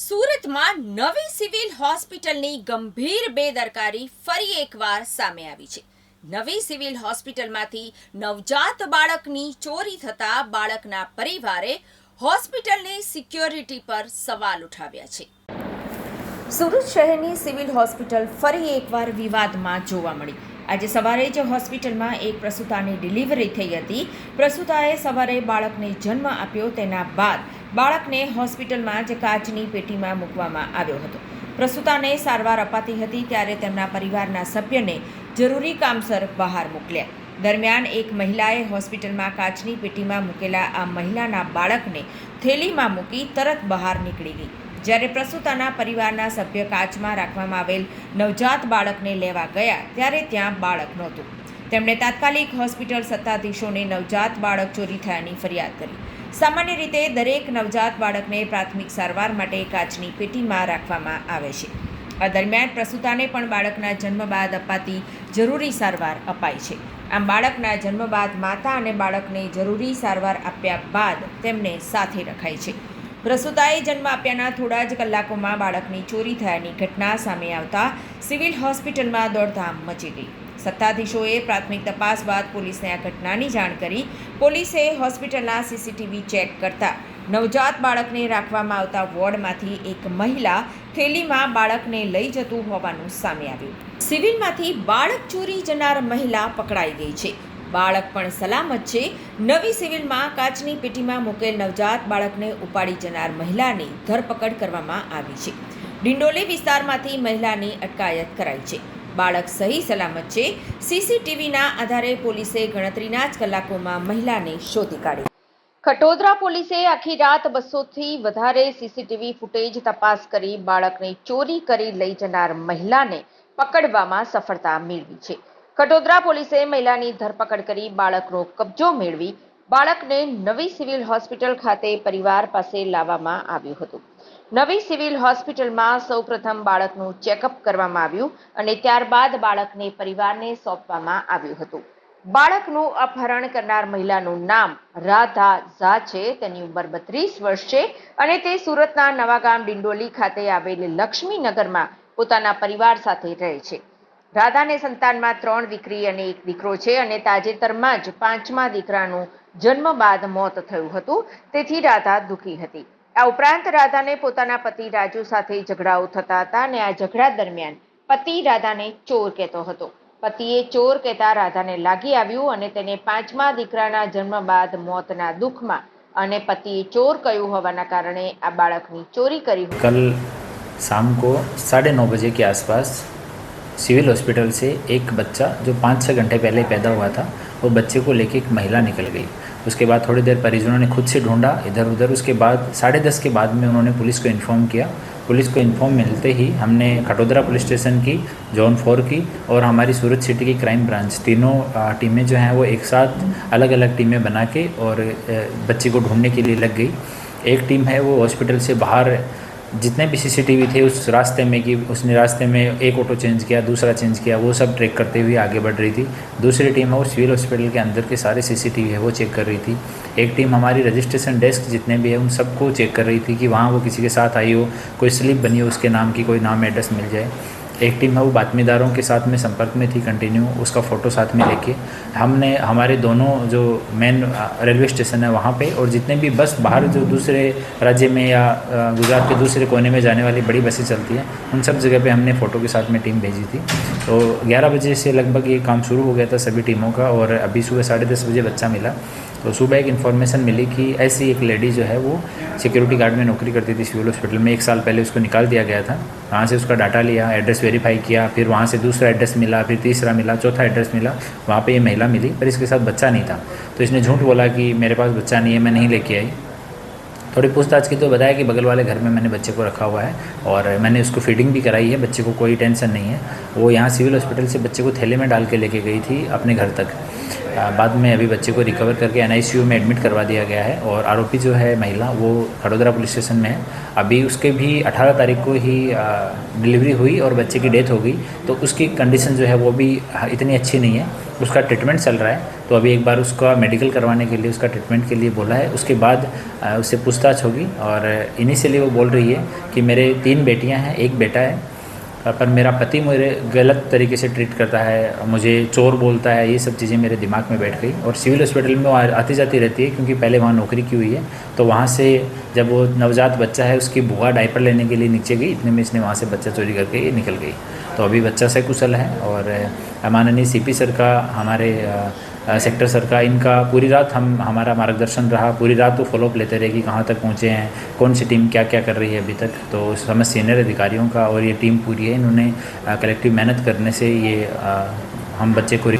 સુરતમાં નવી સિવિલ હોસ્પિટલની ગંભીર બેદરકારી ફરી એકવાર સામે આવી છે. નવી સિવિલ હોસ્પિટલમાંથી નવજાત બાળકની ચોરી થતા બાળકના પરિવારે હોસ્પિટલની સિક્યોરિટી પર સવાલ ઉઠાવ્યા છે. સુરત શહેરની સિવિલ હોસ્પિટલ ફરી એકવાર વિવાદમાં જોવા મળી. આજે સવારે જ હોસ્પિટલમાં એક પ્રસૂતાની ડિલિવરી થઈ હતી. પ્રસૂતાએ સવારે બાળકને જન્મ આપ્યો, તેના બાદ બાળકને હોસ્પિટલમાં જ કાચની પેટીમાં મૂકવામાં આવ્યો હતો. પ્રસૂતાને સારવાર અપાતી હતી ત્યારે તેમના પરિવારના સભ્યને જરૂરી કામસર બહાર મોકલ્યા. દરમિયાન એક મહિલાએ હોસ્પિટલમાં કાચની પેટીમાં મૂકેલા આ મહિલાના બાળકને થેલીમાં મૂકી તરત બહાર નીકળી ગઈ. જ્યારે પ્રસૂતાના પરિવારના સભ્ય કાચમાં રાખવામાં આવેલ નવજાત બાળકને લેવા ગયા ત્યારે ત્યાં બાળક નહોતું. તેમણે તાત્કાલિક હોસ્પિટલ સત્તાધીશોને નવજાત બાળક ચોરી થયાની ફરિયાદ કરી. સામાન્ય રીતે દરેક નવજાત બાળકને પ્રાથમિક સારવાર માટે કાચની પેટીમાં રાખવામાં આવે છે. આ દરમિયાન પ્રસૂતાને પણ બાળકના જન્મ બાદ અપાતી જરૂરી સારવાર અપાય છે. આમ બાળકના જન્મ બાદ માતા અને બાળકને જરૂરી સારવાર આપ્યા બાદ તેમને સાથે રખાય છે. પ્રસૂતાએ જન્મ આપ્યાના થોડા જ કલાકોમાં બાળકની ચોરી થયાની ઘટના સામે આવતા સિવિલ હોસ્પિટલમાં દોડધામ મચી ગઈ. સત્તાધીશોએ પ્રાથમિક તપાસ બાદ પોલીસને આ ઘટનાની જાણ કરી પોલીસે હોસ્પિટલના સીસીટીવી ચેક કરતા નવજાત બાળકને રાખવામાં આવતા વોર્ડમાંથી એક મહિલા થેલીમાં બાળકને લઈ જતું હોવાનું સામે આવ્યું. સિવિલમાંથી બાળક ચોરી જનાર મહિલા પકડાઈ ગઈ છે. બાળક પણ સલામત છે. નવી સિવિલમાં કાચની પેટીમાં મૂકેલ નવજાત બાળકને ઉપાડી જનાર મહિલાની ધરપકડ કરવામાં આવી છે. ડિંડોલી વિસ્તારમાંથી મહિલાની અટકાયત કરાઈ છે. બાળક સહી સલામત છે. સીસીટીવીના આધારે પોલીસે ગણતરીના જ કલાકોમાં મહિલાને શોધી કાઢી. ખટોદરા પોલીસે આખી રાત બસોથી વધારે સીસીટીવી ફૂટેજ તપાસ કરી બાળકને ચોરી કરી લઈ જનાર મહિલાને પકડવામાં સફળતા મેળવી છે. ખટોદરા પોલીસે મહિલાની ધરપકડ કરી બાળકનો કબજો મેળવી બાળકને નવી સિવિલ હોસ્પિટલ ખાતે પરિવાર પાસે લાવવામાં આવ્યું હતું. નવી સિવિલ હોસ્પિટલમાં સૌપ્રથમ બાળકનું ચેકઅપ કરવામાં આવ્યું અને ત્યારબાદ બાળકને પરિવારને સોંપવામાં આવ્યું હતું. બાળકનું અપહરણ કરનાર મહિલાનું નામ રાધા ઝા છે. તેની ઉંમર બત્રીસ વર્ષ છે અને તે સુરતના નવાગામ ડિંડોલી ખાતે આવેલ લક્ષ્મીનગરમાં પોતાના પરિવાર સાથે રહે છે. રાધાને સંતાનમાં ત્રણ દીકરી અને એક દીકરો છે અને તાજેતરમાં જ પાંચમા દીકરાનું જન્મ બાદ મોત થયું હતું. તેથી રાધા દુઃખી હતી. આ ઉપરાંત રાધાને પોતાના પતિ રાજુ સાથે ઝઘડાઓ થતા હતા અને આ ઝઘડા દરમિયાન પતિ રાધાને ચોર કહેતો હતો પતિએ ચોર કહેતા રાધાને લાગી આવ્યું અને તેને પાંચમા દીકરાના જન્મ બાદ મોતના દુઃખમાં અને પતિએ ચોર કહ્યું હોવાના કારણે આ બાળકની ચોરી કરી कल शाम को साढ़े नौ बजे के आसपास सिविल हॉस्पिटल से एक बच्चा जो पाँच छः घंटे पहले पैदा हुआ था वो बच्चे को लेके एक महिला निकल गई उसके बाद थोड़ी देर परिजनों ने खुद से ढूंढा, इधर उधर। उसके बाद, साढ़े दस के बाद में उन्होंने पुलिस को इन्फॉर्म किया। पुलिस को इन्फॉर्म मिलते ही हमने खटोदरा पुलिस स्टेशन की जोन फोर की और हमारी सूरत सिटी की क्राइम ब्रांच तीनों टीमें जो हैं वो एक साथ अलग अलग टीमें बना के और बच्ची बच्चे को ढूँढने के लिए लग गई। एक टीम है वो हॉस्पिटल से बाहर जितने भी सीसीटीवी थे उस रास्ते में कि उसने रास्ते में एक ऑटो चेंज किया, दूसरा चेंज किया, वो सब ट्रैक करते हुए आगे बढ़ रही थी। दूसरी टीम है वो सिविल हॉस्पिटल के अंदर के सारे सीसीटीवी है, वो चेक कर रही थी। एक टीम हमारी रजिस्ट्रेशन डेस्क जितने भी है, उन सबको चेक कर रही थी कि वहाँ वो किसी के साथ आई हो, कोई स्लिप बनी हो उसके नाम की, कोई नाम एड्रेस मिल जाए। एक टीम है, वो बातमीदारों के साथ में संपर्क में थी कंटिन्यू उसका फ़ोटो साथ में लेके। हमने, हमारे दोनों जो मेन रेलवे स्टेशन है वहाँ पे, और जितने भी बस बाहर जो दूसरे राज्य में या गुजरात के दूसरे कोने में जाने वाली बड़ी बसें चलती हैं, उन सब जगह पे हमने फ़ोटो के साथ में टीम भेजी थी। तो 11 बजे से लगभग ये काम शुरू हो गया था सभी टीमों का, और अभी सुबह साढ़े बजे बच्चा मिला। तो सुबह एक इन्फॉर्मेशन मिली कि ऐसी एक लेडी जो है वो सिक्योरिटी गार्ड में नौकरी करती थी सिविल हॉस्पिटल में। एक साल पहले उसको निकाल दिया गया था। वहाँ से उसका डाटा लिया एड्रेस वेरीफाई किया, फिर वहाँ से दूसरा एड्रेस मिला, फिर तीसरा मिला, चौथा एड्रेस मिला। वहाँ पर ये महिला मिली, पर इसके साथ बच्चा नहीं था। तो इसने झूठ बोला कि मेरे पास बच्चा नहीं है, मैं नहीं लेके आई। थोड़ी पूछताछ की तो बताया कि बगल वाले घर में मैंने बच्चे को रखा हुआ है और मैंने उसको फीडिंग भी कराई है, बच्चे को कोई टेंशन नहीं है। वो यहाँ सिविल हॉस्पिटल से बच्चे को थैले में डाल के लेके गई थी अपने घर तक। बाद में अभी बच्चे को रिकवर करके एन में एडमिट करवा दिया गया है और आरोपी जो है महिला, वो खड़ोदरा पुलिस स्टेशन में है। अभी उसके भी 18 तारीख को ही डिलीवरी हुई और बच्चे की डेथ हो गई। तो उसकी कंडीशन जो है वो भी इतनी अच्छी नहीं है। उसका ट्रीटमेंट चल रहा है। तो अभी एक बार उसका मेडिकल करवाने के लिए, उसका ट्रीटमेंट के लिए बोला है। उसके बाद उससे पूछताछ होगी और इनिशियली वो बोल रही है कि मेरे तीन बेटियाँ हैं, एक बेटा है। पर मेरा पति मुझे गलत तरीके से ट्रीट करता है, मुझे चोर बोलता है, ये सब चीज़ें मेरे दिमाग में बैठ गई। और सिविल हॉस्पिटल में वो आती जाती रहती है, क्योंकि पहले वहाँ नौकरी की हुई है। तो वहाँ से जब वो नवजात बच्चा है, उसकी बुआ डायपर लेने के लिए नीचे गई, इतने में इसने वहाँ से बच्चा चोरी करके ये निकल गई। तो अभी बच्चा से कुशल है, और माननीय सीपी सर का हमारे सेक्टर सर का इनका पूरी रात हम, हमारा मार्गदर्शन रहा, पूरी रात वो फॉलोअप लेते रहे कि कहाँ तक पहुँचे हैं, कौन सी टीम क्या क्या कर रही है अभी तक। तो उस समय सीनियर अधिकारियों का और ये टीम पूरी है, इन्होंने कलेक्टिव मेहनत करने से ये हम बच्चे को